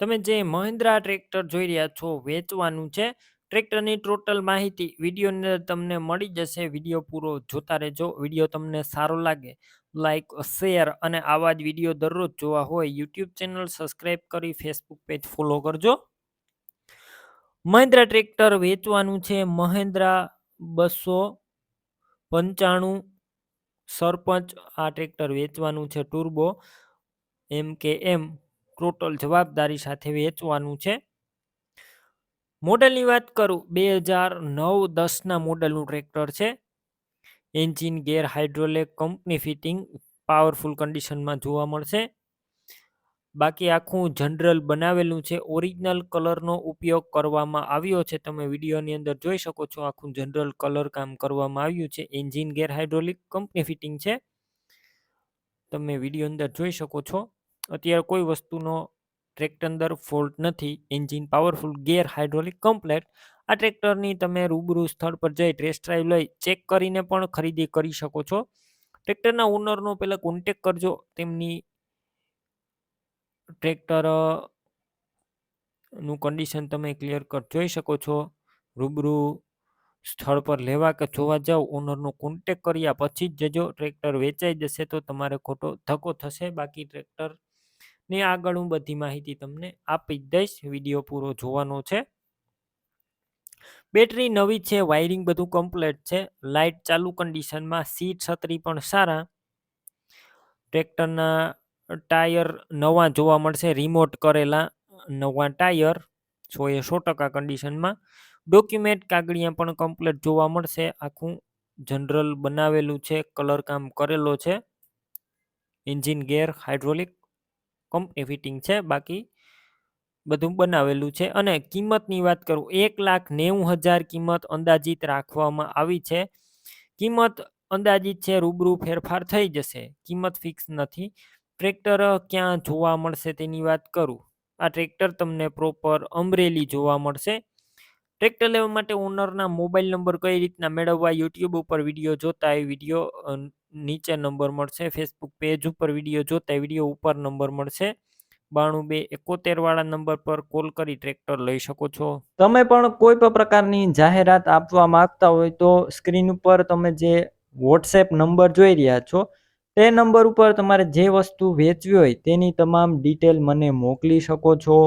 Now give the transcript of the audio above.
તમે જે મહિન્દ્રા ટ્રેક્ટર જોઈ રહ્યા છો વેચવાનું છે, ટ્રેક્ટરની ટોટલ માહિતી વિડીયોની અંદર તમને મળી જશે. વીડિયો પૂરો જોતા રહેજો. વીડિયો તમને સારો લાગે, લાઈક, શેર અને આવા જ વીડિયો દરરોજ જોવા હોય, યુટ્યુબ ચેનલ સબસ્ક્રાઈબ કરી ફેસબુક પેજ ફોલો કરજો. મહિન્દ્રા ટ્રેક્ટર વેચવાનું છે મહિન્દ્રા બસો પંચાણું સરપંચ આ ટ્રેક્ટર વેચવાનું છે ટુર્બો, એમ કે એમ. ટોટલ જવાબદારી સાથે વેચવાનું છે. મોડલની વાત કરું, બે હજાર નવ દસના મોડલનું ટ્રેક્ટર છે. Engine, gear hydraulic company fitting, powerful કન્ડિશનમાં જોવા મળશે. બાકી આખું જનરલ બનાવેલું છે. ઓરિજિનલ કલરનો ઉપયોગ કરવામાં આવ્યો છે. તમે વિડીયોની અંદર જોઈ શકો છો, આખું જનરલ કલર કામ કરવામાં આવ્યું છે. Engine, gear hydraulic company fitting છે. તમે વીડિયો અંદર જોઈ શકો છો. અત્યારે કોઈ વસ્તુનો ટ્રેક્ટર અંદર ફોલ્ટ નથી engine powerful gear hydraulic complete આ ટ્રેક્ટરની તમે રૂબરૂ સ્થળ પર જઈ ટેસ્ટ ડ્રાઈવ લઈ ચેક કરીને પણ ખરીદી કરી શકો છો. ટ્રેક્ટરના ઓનરનો પહેલાં કોન્ટેક કરજો, તેમની ટ્રેક્ટરનું કન્ડિશન તમે ક્લિયર કટ જોઈ શકો છો. રૂબરૂ સ્થળ પર લેવા કે જોવા જાઓ ઓનરનો કોન્ટેક કર્યા પછી જ જજો, ટ્રેક્ટર વેચાઈ જશે તો તમારે ખોટો ધક્કો થશે, બાકી ટ્રેક્ટર ને આગળ હું બધી માહિતી તમને આપી દઈશ. વીડિયો પૂરો જોવાનો છે. બેટરી નવી છે, વાયરિંગ બધું કમ્પ્લીટ છે. લાઇટ ચાલુ કન્ડિશનમાં, સીટ છત્રી પણ સારા. ટ્રેક્ટરના ટાયર નવા જોવા મળશે, રિમોટ કરેલા નવા ટાયર સો એ સો ટકા કન્ડિશનમાં. ડોક્યુમેન્ટ કાગળિયા પણ કમ્પ્લીટ જોવા મળશે. આખું જનરલ બનાવેલું છે, કલર કામ કરેલો છે. Engine gear, hydraulic company fitting છે, બાકી બધું બનાવેલું છે. અને કિંમતની વાત કરું, એક લાખ નેવું હજાર કિંમત અંદાજિત રાખવામાં આવી છે. કિંમત અંદાજિત છે, રૂબરૂ ફેરફાર થઈ જશે. કિંમત ફિક્સ નથી. ટ્રેક્ટર ક્યાં જોવા મળશે તેની વાત કરું. આ ટ્રેક્ટર તમને પ્રોપર અમરેલી જોવા મળશે. ટ્રેક્ટર લેવા માટે ઓનરના મોબાઈલ નંબર કઈ રીતના મેળવવા યુટ્યુબ ઉપર વીડિયો જોતા એ વીડિયો નીચે નંબર મળશે. ફેસબુક પેજ ઉપર વીડિયો જોતા વીડિયો ઉપર નંબર મળશે. બાણું બે એકોતેર વાળા નંબર પર કોલ કરી ટ્રેક્ટર લઈ શકો છો. તમે પણ કોઈ પણ પ્રકારની જાહેરાત આપવા માંગતા હોય તો સ્ક્રીન ઉપર તમે જે વોટ્સએપ નંબર જોઈ રહ્યા છો, તે નંબર ઉપર તમારે જે વસ્તુ વેચવી હોય તેની તમામ ડિટેલ મને મોકલી શકો છો.